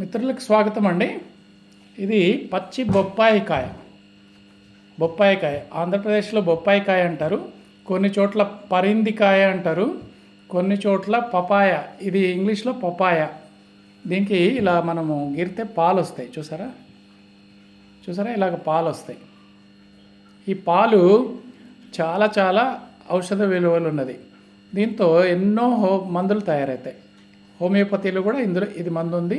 మిత్రులకు స్వాగతం అండి. ఇది పచ్చి బొప్పాయి కాయ బొప్పాయి కాయ ఆంధ్రప్రదేశ్లో బొప్పాయి కాయ అంటారు. కొన్ని చోట్ల పరింది కాయ అంటారు. కొన్ని చోట్ల పపాయ. ఇది ఇంగ్లీష్లో పపాయ. దీనికి ఇలా మనము గిరితే పాలు వస్తాయి చూసారా? చూసారా? ఇలాగ పాలు వస్తాయి ఈ పాలు చాలా చాలా ఔషధ విలువలు ఉన్నది. దీంతో ఎన్నో హో మందులు తయారవుతాయి హోమియోపతిలో కూడా ఇందులో ఇది మందు ఉంది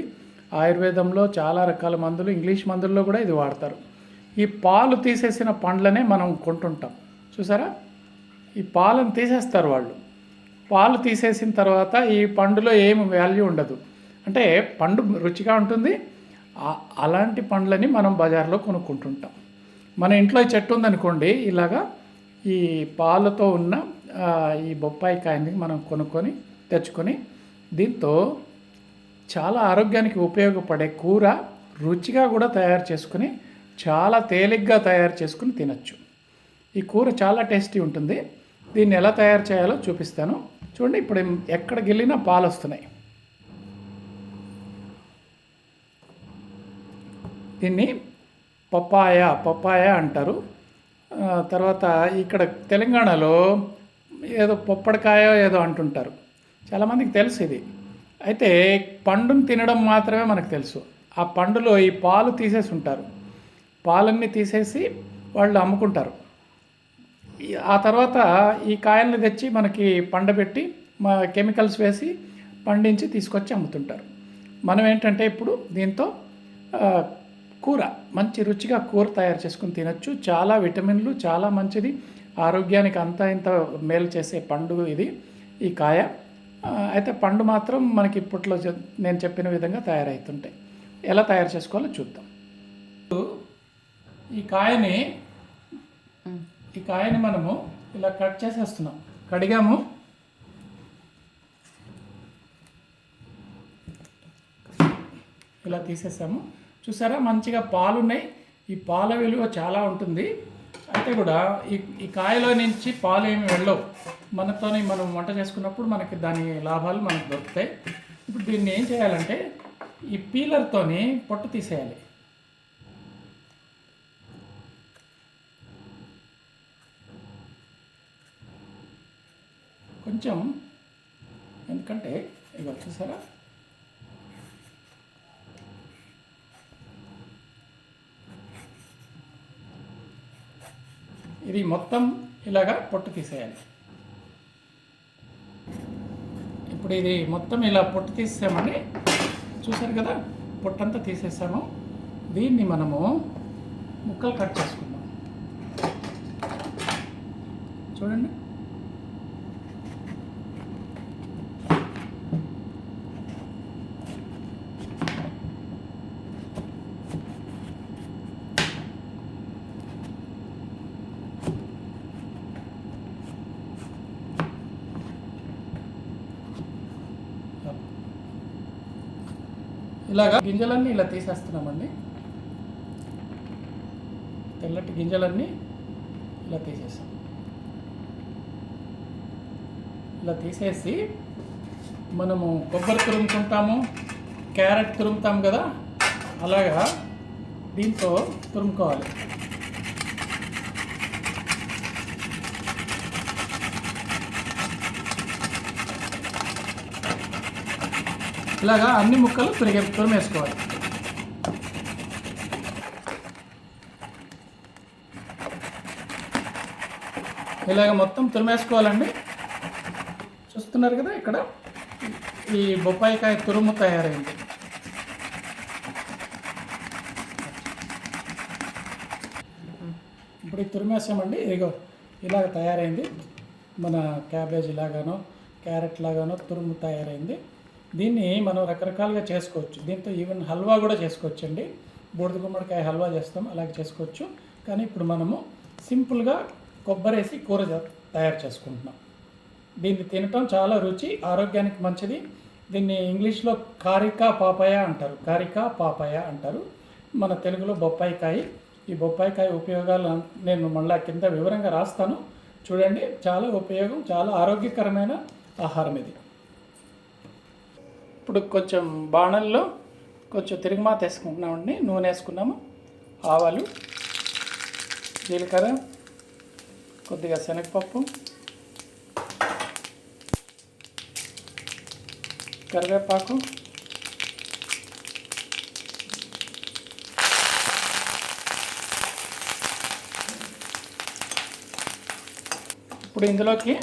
ఆయుర్వేదంలో చాలా రకాల మందులు ఇంగ్లీష్ మందుల్లో కూడా ఇది వాడతారు. ఈ పాలు తీసేసిన పండ్లనే మనం కొంటుంటాం. చూసారా? ఈ పాలను తీసేస్తారు వాళ్ళు. పాలు తీసేసిన తర్వాత ఈ పండులో ఏం వాల్యూ ఉండదు. అంటే పండు రుచిగా ఉంటుంది. అలాంటి పండ్లని మనం బజార్లో కొనుక్కుంటుంటాం. మన ఇంట్లో చెట్టు ఉందనుకోండి ఇలాగా ఈ పాలతో ఉన్న ఈ బొప్పాయి కాయని మనం కొనుక్కొని తెచ్చుకొని దీంతో చాలా ఆరోగ్యానికి ఉపయోగపడే కూర రుచిగా కూడా తయారు చేసుకుని చాలా తేలిగ్గా తయారు చేసుకుని తినచ్చు. ఈ కూర చాలా టేస్టీ ఉంటుంది. దీన్ని ఎలా తయారు చేయాలో చూపిస్తాను. చూడండి ఇప్పుడు ఎక్కడికి వెళ్ళినా పాలు వస్తున్నాయి. దీన్ని పప్పాయ పప్పాయ అంటారు. తర్వాత ఇక్కడ తెలంగాణలో ఏదో పొప్పడికాయ ఏదో అంటుంటారు. చాలామందికి తెలుసు ఇది. అయితే పండును తినడం మాత్రమే మనకు తెలుసు. ఆ పండులో ఈ పాలు తీసేసి ఉంటారు. పాలన్నీ తీసేసి వాళ్ళు అమ్ముకుంటారు. ఆ తర్వాత ఈ కాయల్ని తెచ్చి మనకి పండబెట్టి మా కెమికల్స్ వేసి పండించి తీసుకొచ్చి అమ్ముతుంటారు. మనం ఏంటంటే ఇప్పుడు దీంతో కూర మంచి రుచిగా కూర తయారు చేసుకుని తినచ్చు. చాలా విటమిన్లు చాలా మంచిది. ఆరోగ్యానికి అంతా ఇంత మేలు చేసే పండు ఇది ఈ కాయ. అయితే పండు మాత్రం మనకి ఇప్పట్లో నేను చెప్పిన విధంగా తయారవుతుంటాయి ఎలా తయారు చేసుకోవాలో చూద్దాం. ఈ కాయని ఈ కాయని మనము ఇలా కట్ చేసేస్తున్నాం. కడిగాము. ఇలా తీసేసాము. చూసారా? మంచిగా పాలు ఉన్నాయి ఈ పాల విలువ చాలా ఉంటుంది. అయితే కూడా ఈ ఈ కాయలో నుంచి పాలు ఏమి వెళ్ళవు. మనతోనే మనం వంట చేసుకున్నప్పుడు మనకి దాని లాభాలు మనకు దొరుకుతాయి. ఇప్పుడు దీన్ని ఏం చేయాలంటే ఈ పీలర్తోని పొట్టు తీసేయాలి. కొంచెం ఎందుకంటే ఇవి వచ్చేసారా ఇది మొత్తం ఇలాగా పొట్టు తీసేయాలి. ఇప్పుడు ఇది మొత్తం ఇలా పొట్టు తీసేసామని చూసారు కదా? పొట్టంతా తీసేసాము. దీన్ని మనము ముక్కలు కట్ చేసుకుందాం. చూడండి. ఇలాగా గింజలన్నీ ఇలా తీసేస్తున్నామండి. తెల్లటి గింజలన్నీ ఇలా తీసేసాం. ఇలా తీసేసి మనము కొబ్బరి తురుముకుంటాము క్యారెట్ తురుముతాం కదా అలాగా దీంతో తురుముకోవాలి. ఇలాగా అన్ని ముక్కలు తురిగే తురిమేసుకోవాలి ఇలాగ మొత్తం తురిమేసుకోవాలండి. చూస్తున్నారు కదా ఇక్కడ ఈ బొప్పాయికాయ తురుము తయారైంది. ఇప్పుడు ఇది తురిమేసామండి. ఇదిగో ఇలాగ తయారైంది. మన క్యాబేజ్ లాగానో క్యారెట్ లాగానో తురుము తయారైంది. దీన్ని మనం రకరకాలుగా చేసుకోవచ్చు. దీంతో ఈవెన్ హల్వా కూడా చేసుకోవచ్చండి. బూడిద గుమ్మడికాయ హల్వా చేస్తాం అలాగే చేసుకోవచ్చు. కానీ ఇప్పుడు మనము సింపుల్గా కొబ్బరేసి కూర తయారు చేసుకుంటున్నాం. దీన్ని తినటం చాలా రుచి ఆరోగ్యానికి మంచిది. దీన్ని ఇంగ్లీష్లో కారికా పాపాయ అంటారు. కారికా పాపాయ అంటారు. మన తెలుగులో బొప్పాయికాయ. ఈ బొప్పాయికాయ ఉపయోగాలు నేను మళ్ళా కింద వివరంగా రాస్తాను. చూడండి చాలా ఉపయోగం చాలా ఆరోగ్యకరమైన ఆహారం ఇది. ఇప్పుడు కొంచెం బాణల్లో కొంచెం తిరిగిమాత వేసుకుంటున్నామండి నూనె వేసుకున్నాము ఆవాలు జీలకర్ర కొద్దిగా శనగపప్పు కరివేపాకు ఇప్పుడు ఇందులోకి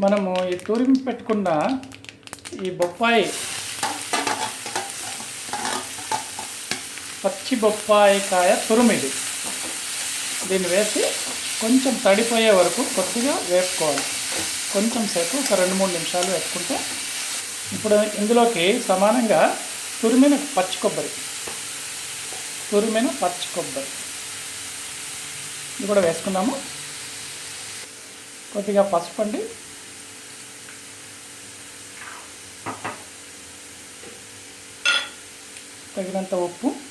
మనము ఈ తూరిమి పెట్టుకున్న ఈ బొప్పాయి పచ్చి బొప్పాయి కాయ తురుమిది. దీన్ని వేసి కొంచెం తడిపోయే వరకు కొద్దిగా వేపుకోవాలి. కొంచెం సేపు ఒక రెండు మూడు నిమిషాలు వేసుకుంటే ఇప్పుడు ఇందులోకి సమానంగా తురిమిన పచ్చి కొబ్బరి. తురిమిన పచ్చి కొబ్బరి. ఇది కూడా వేసుకున్నాము కొద్దిగా పసుపు అండి. తగినంత ఉప్పు.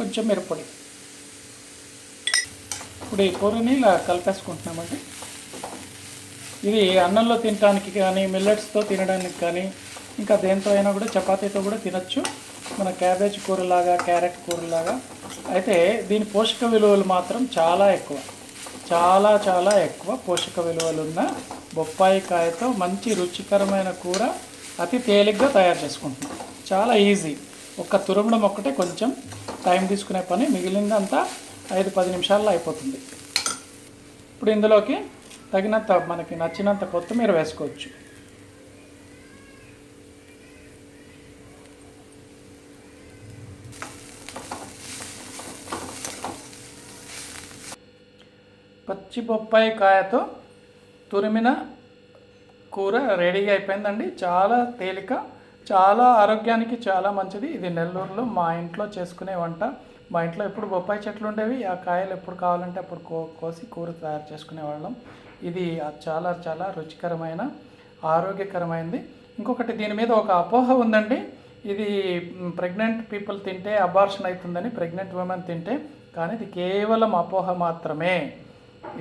కొంచెం మిరప్పొడి ఇప్పుడు ఈ కూరని ఇలా కలిపేసుకుంటున్నామండి. ఇది అన్నంలో తినడానికి కానీ మిల్లెట్స్తో తినడానికి కానీ ఇంకా దేంతో అయినా కూడా చపాతీతో కూడా తినచ్చు. మన క్యాబేజ్ కూరలాగా క్యారెట్ కూరలాగా. అయితే దీని పోషక విలువలు మాత్రం చాలా ఎక్కువ. చాలా చాలా ఎక్కువ పోషక విలువలు ఉన్న బొప్పాయి కాయతో మంచి రుచికరమైన కూర అతి తేలిగ్గా తయారు చేసుకుంటున్నాం. చాలా ఈజీ. ఒక్క తురమడం ఒక్కటే కొంచెం టైం తీసుకునే పని. మిగిలిందంతా ఐదు పది నిమిషాల్లో అయిపోతుంది. ఇప్పుడు ఇందులోకి తగినంత మనకి నచ్చినంత కొత్తిమీర వేసుకోవచ్చు. పచ్చి బొప్పాయి కాయతో తురిమిన కూర రెడీగా అయిపోయిందండి. చాలా తేలిక చాలా ఆరోగ్యానికి చాలా మంచిది. ఇది నెల్లూరులో మా ఇంట్లో చేసుకునే వంట. మా ఇంట్లో ఎప్పుడు బొప్పాయి చెట్లు ఉండేవి. ఆ కాయలు ఎప్పుడు కావాలంటే అప్పుడు కో కోసి కూర తయారు చేసుకునే వాళ్ళం. ఇది చాలా చాలా రుచికరమైన ఆరోగ్యకరమైనది ఇంకొకటి దీని మీద ఒక అపోహ ఉందండి. ఇది ప్రెగ్నెంట్ పీపుల్ తింటే అబార్షన్ అవుతుందని ప్రెగ్నెంట్ ఉమెన్ తింటే కానీ ఇది కేవలం అపోహ మాత్రమే.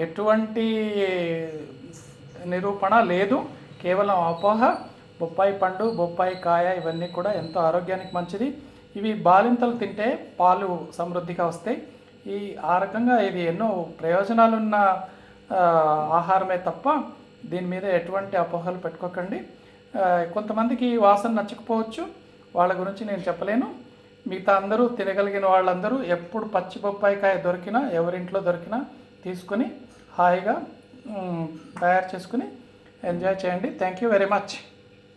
ఎటువంటి నిరూపణ లేదు. కేవలం అపోహ. బొప్పాయి పండు బొప్పాయి కాయ ఇవన్నీ కూడా ఎంతో ఆరోగ్యానికి మంచిది. ఇవి బాలింతలు తింటే పాలు సమృద్ధిగా వస్తాయి. ఈ ఆ రకంగా ఇది ఎన్నో ప్రయోజనాలున్న ఆహారమే తప్ప దీని మీద ఎటువంటి అపోహలు పెట్టుకోకండి. కొంతమందికి ఈ వాసన నచ్చకపోవచ్చు. వాళ్ళ గురించి నేను చెప్పలేను. మిగతా అందరూ తినగలిగిన వాళ్ళందరూ ఎప్పుడు పచ్చి బొప్పాయికాయ దొరికినా ఎవరింట్లో దొరికినా తీసుకొని హాయిగా తయారు చేసుకుని ఎంజాయ్ చేయండి. Thank you very much.